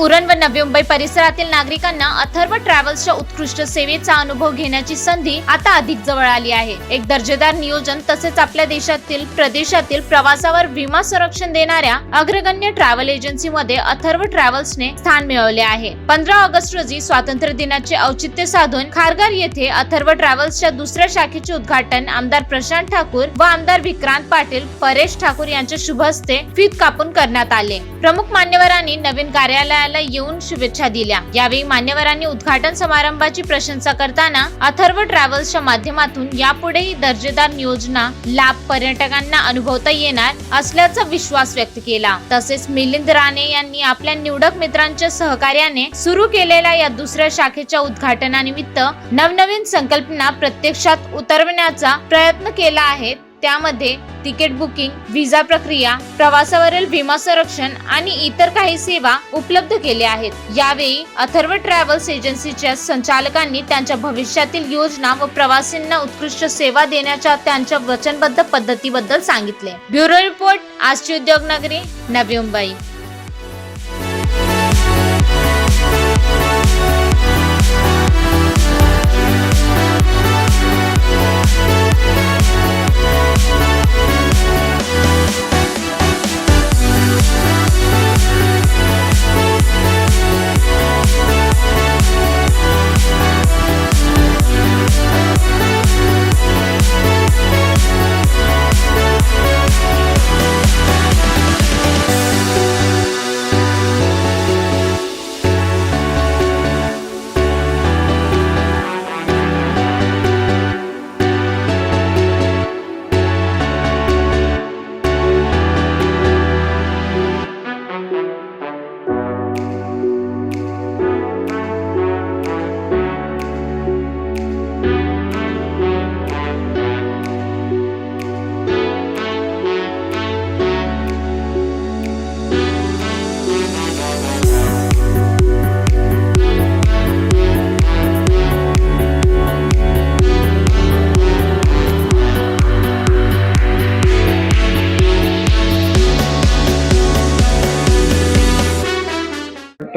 उरण व नवी मुंबई परिसरातील नागरिकांना अथर्व ट्रॅव्हल्सच्या उत्कृष्ट सेवेचा अनुभव घेण्याची संधी आता अधिक जवळ आली आहे. एक दर्जेदार नियोजन तसेच आपल्या देशातील प्रदेशातील प्रवासावर विमा संरक्षण देणाऱ्या अग्रगण्य ट्रॅव्हल एजन्सीमध्ये अथर्व ट्रॅव्हल्सने स्थान मिळवले आहे. पंधरा ऑगस्ट रोजी स्वातंत्र्य दिनाचे औचित्य साधून खारघर येथे अथर्व ट्रॅव्हल्सच्या दुसऱ्या शाखेचे उद्घाटन आमदार प्रशांत ठाकूर व आमदार विक्रांत पाटील परेश ठाकूर यांच्या शुभ हस्ते फीत कापून करण्यात आले. प्रमुख मान्यवरांनी नवीन कार्यालयाला येऊन शुभेच्छा दिल्या. यावेळी मान्यवरांनी उद्घाटन समारंभाची प्रशंसा करताना अथर्व ट्रॅव्हल्सच्या माध्यमातून यापुढेही दर्जेदार योजना लाभ पर्यटकांना अनुभवता येणार असल्याचा विश्वास व्यक्त केला. तसेच मिलिंद राणे यांनी आपल्या निवडक मित्रांच्या सहकार्याने सुरू केलेल्या या दुसऱ्या शाखेच्या उद्घाटनानिमित्त नवनवीन संकल्पना प्रत्यक्षात उतरवण्याचा प्रयत्न केला आहे. त्यामध्ये तिकीट बुकिंग व्हिसा प्रक्रिया प्रवासावरील विमा संरक्षण आणि इतर काही सेवा उपलब्ध केल्या आहेत. यावेळी अथर्व ट्रॅव्हल्स एजन्सीच्या संचालकांनी त्यांच्या भविष्यातील योजना व प्रवासींना उत्कृष्ट सेवा देण्याच्या त्यांच्या वचनबद्ध पद्धतीबद्दल सांगितले. ब्युरो रिपोर्ट आजची उद्योग नगरी नवी मुंबई.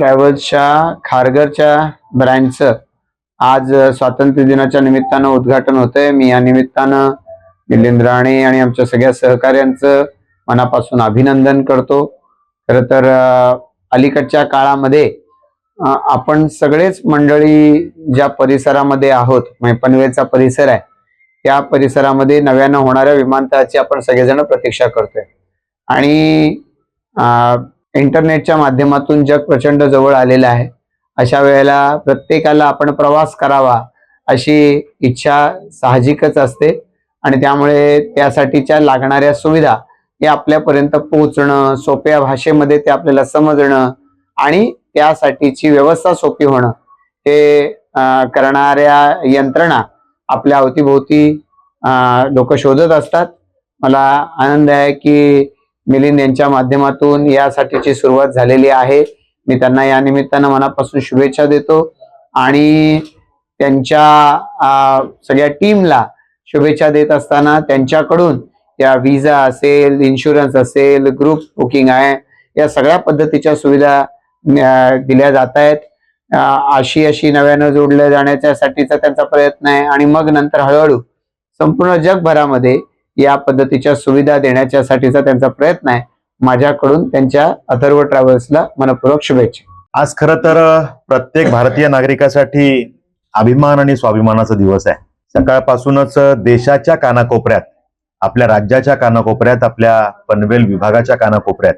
ट्रॅव्हल्सच्या खारघरच्या ब्रँडचं आज स्वातंत्र्य दिनाच्या निमित्तानं उद्घाटन होतंय. मी या निमित्तानं मिलिंद राणे आणि आमच्या सगळ्या सहकार्यांचं मनापासून अभिनंदन करतो. खर तर अलीकडच्या काळामध्ये आपण सगळेच मंडळी ज्या परिसरामध्ये आहोत म्हणजे पनवेलचा परिसर आहे त्या परिसरामध्ये नव्यानं होणाऱ्या विमानतळाची आपण सगळेजण प्रतीक्षा करतोय. आणि इंटरनेटच्या माध्यमातून जग प्रचंड जवळ आलेलं आहे. अशा वेळेला प्रत्येकाला आपण प्रवास करावा अशी इच्छा साहजिकच असते आणि त्यामुळे त्यासाठीच्या लागणाऱ्या सुविधा हे आपल्यापर्यंत पोहोचणं सोप्या भाषेमध्ये ते आपल्याला समजणं आणि त्यासाठीची व्यवस्था सोपी होणं हे करणाऱ्या यंत्रणा आपल्या अवतीभोवती लोक शोधत असतात. मला आनंद आहे की मिलिंद यांच्या माध्यमातून यासाठीची सुरुवात झालेली आहे. मी त्यांना या निमित्तानं मनापासून शुभेच्छा देतो आणि त्यांच्या सगळ्या टीमला शुभेच्छा देत असताना त्यांच्याकडून या व्हिजा असेल इन्शुरन्स असेल ग्रुप बुकिंग आहे या सगळ्या पद्धतीच्या सुविधा दिल्या जात आहेत. अशी अशी नव्यानं जोडल्या जाण्याच्या साठीचा त्यांचा प्रयत्न आहे आणि मग नंतर हळूहळू संपूर्ण जगभरामध्ये या पद्धतीच्या सुविधा देण्याच्यासाठीचा त्यांचा प्रयत्न आहे. माझ्याकडून त्यांच्या अथर्व ट्रॅव्हल्सला मनपूर्वक शुभेच्छा. आज खर तर प्रत्येक भारतीय नागरिकासाठी अभिमान आणि स्वाभिमानाचा दिवस आहे. सकाळपासूनच देशाच्या कानाकोपऱ्यात आपल्या राज्याच्या कानाकोपऱ्यात आपल्या पनवेल विभागाच्या कानाकोपऱ्यात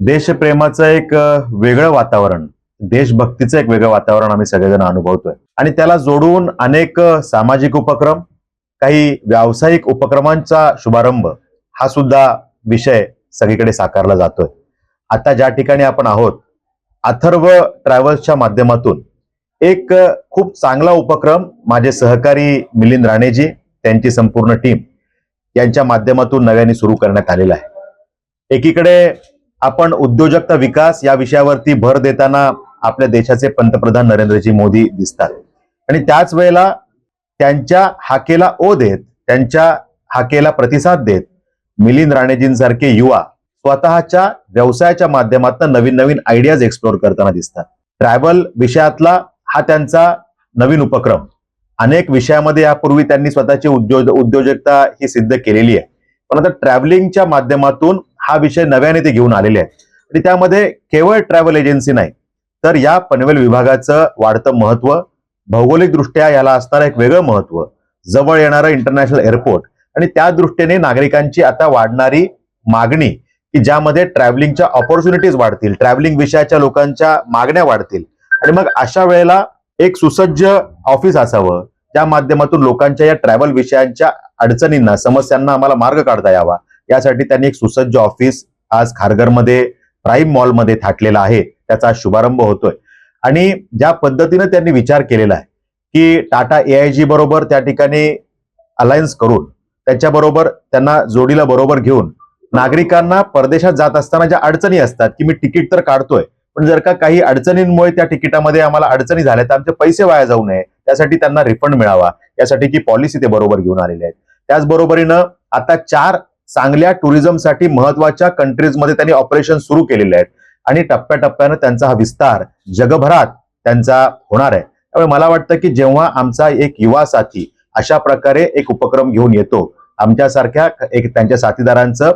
देशप्रेमाचं एक वेगळं वातावरण देशभक्तीचं एक वेगळं वातावरण आम्ही सगळेजण अनुभवतोय. आणि त्याला जोडून अनेक सामाजिक उपक्रम काही व्यावसायिक उपक्रमांचा शुभारंभ हा सुद्धा विषय सगळीकडे साकारला जातोय. आता ज्या ठिकाणी आपण आहोत अथर्व ट्रॅव्हल्सच्या माध्यमातून एक खूप चांगला उपक्रम माझे सहकारी मिलिंद राणेजी त्यांची संपूर्ण टीम यांच्या माध्यमातून नव्याने सुरू करण्यात आलेला आहे. एकीकडे आपण उद्योजकता विकास या विषयावरती भर देताना आपल्या देशाचे पंतप्रधान नरेंद्रजी मोदी दिसतात. आणि त्याच वेळेला त्यांच्या हाकेला ओ देत त्यांच्या हाकेला प्रतिसाद देत मिलिंद राणेजींसारखे युवा स्वतःच्या व्यवसायाच्या माध्यमातून नवीन नवीन आयडियाज एक्सप्लोर करताना दिसतात. ट्रॅव्हल विषयातला हा त्यांचा नवीन उपक्रम. अनेक विषयामध्ये यापूर्वी त्यांनी स्वतःची उद्योज उद्योजकता ही सिद्ध केलेली आहे. पण आता ट्रॅव्हलिंगच्या माध्यमातून हा विषय नव्याने ते घेऊन आलेले आहेत. आणि त्यामध्ये केवळ ट्रॅव्हल एजन्सी नाही तर या पनवेल विभागाचं वाढतं महत्त्व भौगोलिकदृष्ट्या याला असणारं एक वेगळं महत्त्व जवळ येणारं इंटरनॅशनल एअरपोर्ट आणि त्या दृष्टीने नागरिकांची आता वाढणारी मागणी की ज्यामध्ये ट्रॅव्हलिंगच्या ऑपॉर्च्युनिटीज वाढतील ट्रॅव्हलिंग विषयाच्या लोकांच्या मागण्या वाढतील. आणि मग अशा वेळेला एक सुसज्ज ऑफिस असावं त्या माध्यमातून लोकांच्या या ट्रॅव्हल विषयांच्या अडचणींना समस्यांना आम्हाला मार्ग काढता यावा. यासाठी त्यांनी एक सुसज्ज ऑफिस आज खारघरमध्ये प्राईम मॉलमध्ये थाटलेलं आहे. त्याचा शुभारंभ होतोय. आणि ज्या पद्धतीनं त्यांनी विचार केलेला आहे की टाटा एआयजी बरोबर त्या ठिकाणी अलायन्स करून त्याच्याबरोबर त्यांना जोडीला बरोबर घेऊन नागरिकांना परदेशात जात असताना ज्या अडचणी असतात की मी तिकीट तर काढतोय पण जर का काही अडचणींमुळे त्या तिकिटामध्ये आम्हाला अडचणी झाल्या तर आमचे पैसे वाया जाऊ नये त्यासाठी त्यांना रिफंड मिळावा यासाठी की पॉलिसी ते बरोबर घेऊन आलेले आहेत. त्याचबरोबरीनं आता चार चांगल्या टुरिझमसाठी महत्त्वाच्या कंट्रीजमध्ये त्यांनी ऑपरेशन सुरू केलेले आहेत. आणि टप्प्याटप्प्यानं त्यांचा हा विस्तार जगभरात त्यांचा होणार आहे. त्यामुळे मला वाटतं की जेव्हा आमचा एक युवा साथी अशा प्रकारे एक उपक्रम घेऊन येतो आमच्यासारख्या एक त्यांच्या साथीदारांचं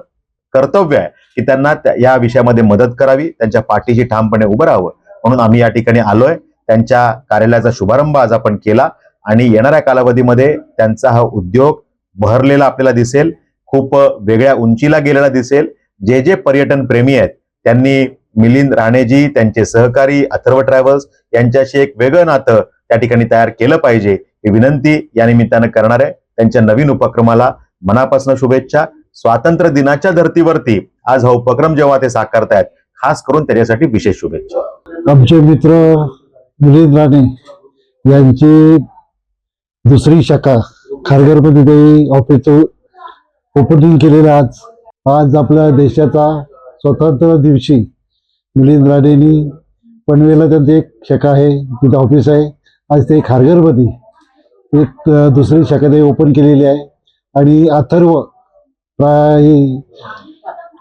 कर्तव्य आहे की त्यांना त्या- या विषयामध्ये मदत करावी त्यांच्या पाठीशी ठामपणे उभं राहावं. म्हणून आम्ही या ठिकाणी आलोय. त्यांच्या कार्यालयाचा शुभारंभ आज आपण केला आणि येणाऱ्या कालावधीमध्ये त्यांचा हा उद्योग बहरलेला आपल्याला दिसेल. खूप वेगळ्या उंचीला गेलेला दिसेल. जे जे पर्यटन प्रेमी आहेत त्यांनी मिलिंद राणेजी त्यांचे सहकारी अथर्व ट्रॅव्हल्स यांच्याशी एक वेगळं नातं त्या ठिकाणी तयार केलं पाहिजे. ही विनंती या निमित्तानं करणार आहे. त्यांच्या नवीन उपक्रमाला मनापासून शुभेच्छा. स्वातंत्र्य दिनाच्या धर्तीवरती आज हा उपक्रम जेव्हा ते साकारतायत खास करून त्याच्यासाठी विशेष शुभेच्छा. आमचे मित्र मिलिंद राणे यांची दुसरी शाखा खारघरमध्ये ते ऑफिस ओपनिंग केलेलं आज. आज आपल्या देशाचा स्वतंत्र दिवशी मिलिंद राणेनी पनवेला त्यांची एक शाखा आहे तिथं ऑफिस आहे. आज ते खारघरमध्ये एक दुसरी शाखा ते ओपन केलेली आहे. आणि अथर्व प्राय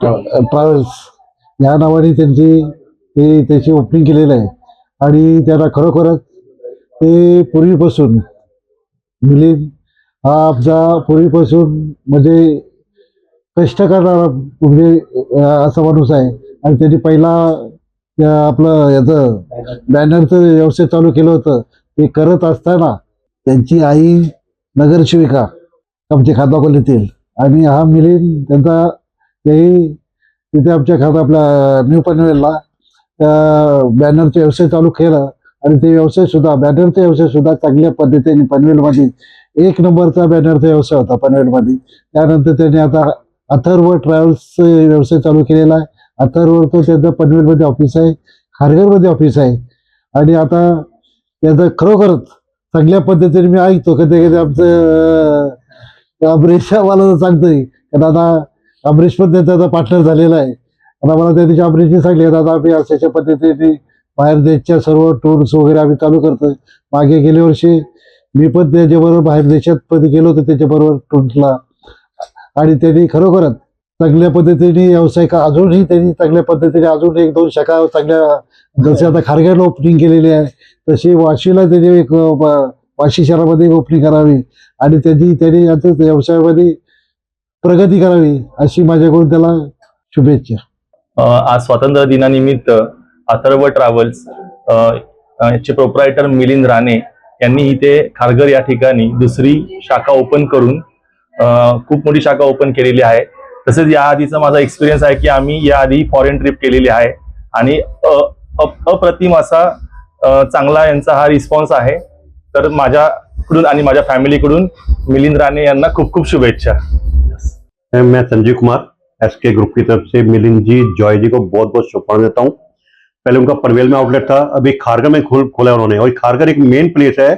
ट्रॅव्हल्स या नावाने त्यांची ते त्याची ओपनिंग केलेलं आहे. आणि त्याला खरोखरच ते पूर्वीपासून मिलिंद हा आमचा पूर्वीपासून म्हणजे कष्ट करणारा म्हणजे असा माणूस आहे. आणि त्यांनी पहिला आपलं याचं बॅनरचं व्यवसाय चालू केलं होतं. ते करत असताना त्यांची आई नगरसेविका आमच्या खाता आणि हा मिलिंद त्यांचा तेही तिथे आमच्या खाता आपल्या न्यू पनवेलला बॅनरचा व्यवसाय चालू केला. आणि ते व्यवसाय सुद्धा बॅनरचा व्यवसाय सुद्धा चांगल्या पद्धतीने पनवेलमध्ये एक नंबरचा बॅनरचा व्यवसाय होता पनवेलमध्ये. त्यानंतर त्यांनी आता अथर्व ट्रॅव्हल्स व्यवसाय चालू केलेला आहे. अथर्वचं त्यांचं पनवेलमध्ये ऑफिस आहे खारघरमध्ये ऑफिस आहे. आणि आता त्याचं खरोखरच चांगल्या पद्धतीने मी ऐकतो कधी कधी आमचं अमरीश मला सांगतोय कारण आता अमरीश पण त्यांचा आता पार्टनर झालेला आहे. आता मला त्या दिवशी अमरीशने सांगले आता आम्ही अशाच्या पद्धतीने बाहेर देशच्या सर्व टूर्स वगैरे आम्ही चालू करतोय. मागे गेल्या वर्षी मी पण त्याच्याबरोबर बाहेर देशात पण गेलो होतो त्याच्याबरोबर टूर्सला आणि त्यांनी खरोखरच चांगल्या पद्धतीने व्यवसाय का अजूनही त्यांनी चांगल्या पद्धतीने अजून एक दोन शाखा चांगल्या जसे आता खारघरला ओपनिंग केलेली आहे तशी वाशीला त्यांनी एक वाशी शहरामध्ये ओपनिंग करावी आणि त्याची त्यांनी आता व्यवसायामध्ये प्रगती करावी अशी माझ्याकडून त्याला शुभेच्छा. आज स्वातंत्र्य दिनानिमित्त अथर्व ट्रॅव्हल्स अ, चे प्रोप्रायटर मिलिंद राणे यांनी इथे खारघर या ठिकाणी दुसरी शाखा ओपन करून खूप मोठी शाखा ओपन केलेली आहे. तसेच या आधीचा माझा एक्सपिरियन्स आहे की आम्ही या आधी फॉरेन ट्रिप केलेली आहे. आणि अप्रतिम असा चांगला यांचा हा रिस्पॉन्स आहे. तर माझ्याकडून आणि माझ्या फॅमिलीकडून मिलिंद राणे यांना खूप खूप शुभेच्छा. मैं Sanjeev Kumar S K group की तरफ से मिलिंद जी जॉय जी को बहुत बहुत शुभकामना देता हूँ। पहले उनका पनवेल में आउटलेट था अभी खारगर में खोल खोला है उन्होंने। और खारगर एक मेन प्लेस है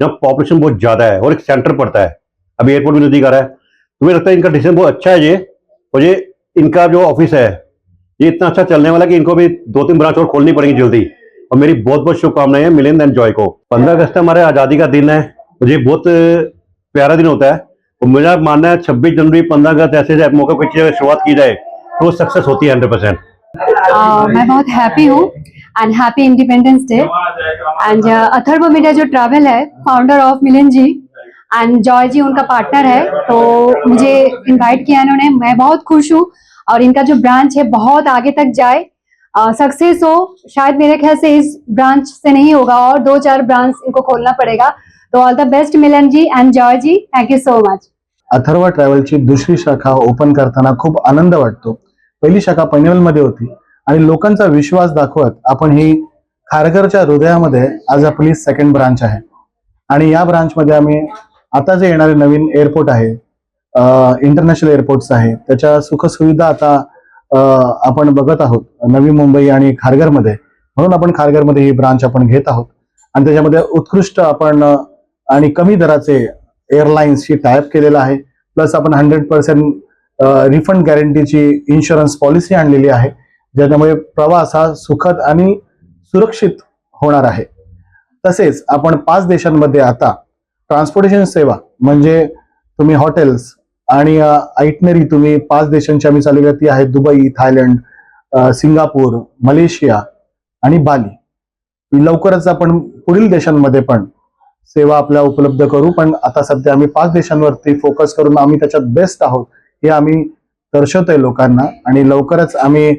जहाँ पॉपुलेशन बहुत ज्यादा है और एक सेंटर पड़ता है। अभी एयरपोर्ट भी नजदीक आ रहा है। तो मुझे लगता है इनका डिसीजन बहुत अच्छा है ये? और ये इनका जो ऑफ़िस है, ये इतना अच्छा चलने वाला कि इनको भी दो तीन ब्रांच और खोलनी पड़ेगी जल्दी। और मेरी बहुत बहुत शुभकामनाएँ हैं मिलिंद एंड जॉय को। पंद्रह अगस्त हमारे आज़ादी का दिन है। मुझे बहुत प्यारा दिन होता है। और मेरा मानना है छब्बीस जनवरी, पंद्रह अगस्त ऐसे मौके पर शुरुआत की जाए तो सक्सेस होती है हंड्रेड परसेंट मैं बहुत हैप्पी हूँ and happy independence day and Atharva media जो ट्रैवल है founder of Milan ji and Joy ji उनका पार्टनर है तो मुझे इनवाइट किया इन्होंने। मैं बहुत खुश हूँ और इनका जो ब्रांच है बहुत आगे तक जाए। uh, सक्सेस हो शायद मेरे ख्याल से इस ब्रांच से नहीं होगा और दो चार ब्रांच इनको खोलना पड़ेगा। तो all the best Milan ji and Joy ji thank you so much Atharva ट्रॅव्हलची दुसरी शाखा ओपन करताना खूप आनंद वाटतो. पहिली शाखा पनवेलमध्ये होती आणि लोकांचा विश्वास दाखवत आपण ही खारघरच्या हृदयामध्ये आज आपली सेकंड ब्रांच आहे. आणि या ब्रांचमध्ये आम्ही आता जे येणारे नवीन एअरपोर्ट आहे इंटरनॅशनल एअरपोर्ट्स आहे त्याच्या सुखसुविधा आता आपण बघत आहोत. नवी मुंबई आणि खारघरमध्ये. म्हणून आपण खारघरमध्ये ही ब्रांच आपण घेत आहोत. आणि त्याच्यामध्ये उत्कृष्ट आपण आणि कमी दराचे एअरलाईन्सशी टायअप केलेला आहे. प्लस आपण हंड्रेड पर्सेंट रिफंड गॅरंटीची इन्शुरन्स पॉलिसी आणलेली आहे. ज्याच्यामुळे प्रवास हा सुखद आणि सुरक्षित होणार आहे. तसेच आपण पाच देशांमध्ये आता ट्रान्सपोर्टेशन सेवा म्हणजे तुम्ही हॉटेल्स आणि आयटनरी तुम्ही पाच देशांची आम्ही चालू केली. ती आहे दुबई थायलंड सिंगापूर मलेशिया आणि बाली. लवकरच आपण पुढील देशांमध्ये पण सेवा आपल्या उपलब्ध करू. पण आता सध्या आम्ही पाच देशांवरती फोकस करून आम्ही त्याच्यात बेस्ट आहोत हे आम्ही दर्शवतोय लोकांना. आणि लवकरच आम्ही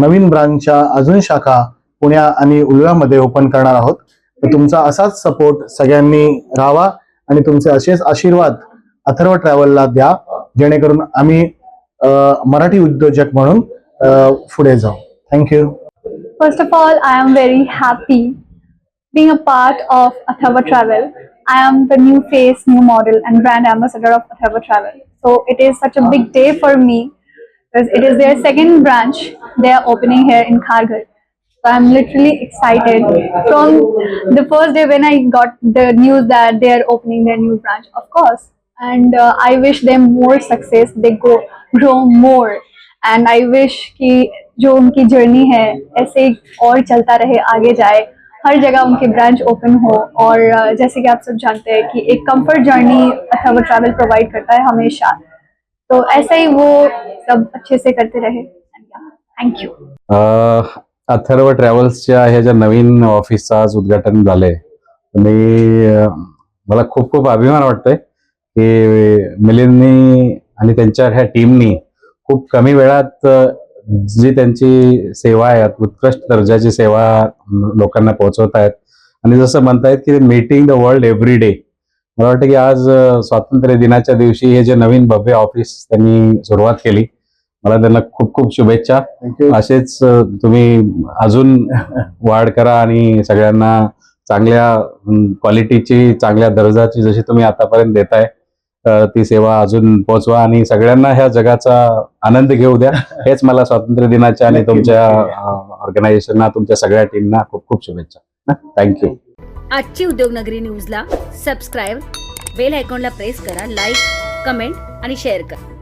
नवीन ब्रांचच्या अजून शाखा पुण्या आणि उल्हामध्ये ओपन करणार आहोत. तुमचा असाच सपोर्ट सगळ्यांनी राहावा आणि तुमचे असेच आशीर्वाद अथर्व ट्रॅव्हलला द्या जेणेकरून आम्ही मराठी उद्योजक म्हणून पुढे जाऊ. Thank you first of all I am very happy being a part of Atharva travel I am the new face new model and brand I am of Atharva travel so it is such a big day for me it is there second branch they are opening here in Kharghar So I'm literally excited from the first day when I got the news that they are opening their new branch, of course. And uh, I wish them more success. They go grow more. And I wish कि जो उनकी journey है ऐसे ही और चलता रहे आगे जाए हर जगह उनके ब्रांच ओपन हो और जैसे कि आप सब जानते हैं कि एक कंफर्ट जर्नी अथवा ट्रैवल प्रोवाइड करता है हमेशा तो ऐसा ही वो सब अच्छे से करते रहे थैंक यू अथर्व ट्रॅव्हल्सच्या ह्या ज्या नवीन ऑफिसचं आज उद्घाटन झालंय मी मला खूप खूप अभिमान वाटतोय की मिलिंदनी आणि त्यांच्या ह्या टीमनी खूप कमी वेळात जी त्यांची सेवा आहे उत्कृष्ट दर्जाची सेवा लोकांना पोहोचवत आहेत. आणि जसं म्हणतायत की meeting the world every day मला वाटतं की आज स्वातंत्र्य दिनाच्या दिवशी हे जे नवीन भव्य ऑफिस त्यांनी सुरुवात केली मला त्यांना खूप खूप शुभेच्छा. थँक्यू असेच तुम्ही अजून वाढ करा आणि सगळ्यांना चांगल्या क्वालिटीची चांगल्या दर्जाची जशी तुम्ही आतापर्यंत देताय ती सेवा अजून पोहोचवा आणि सगळ्यांना ह्या जगाचा आनंद घेऊ द्या. हेच मला स्वातंत्र्य दिनाच्या आणि तुमच्या. ऑर्गनायझेशनना तुमच्या सगळ्या टीमना खूप खूप शुभेच्छा. थँक्यू आजची उद्योगनगरी न्यूजला सबस्क्राईब बेल आयकॉनला प्रेस करा लाईक कमेंट आणि शेअर करा.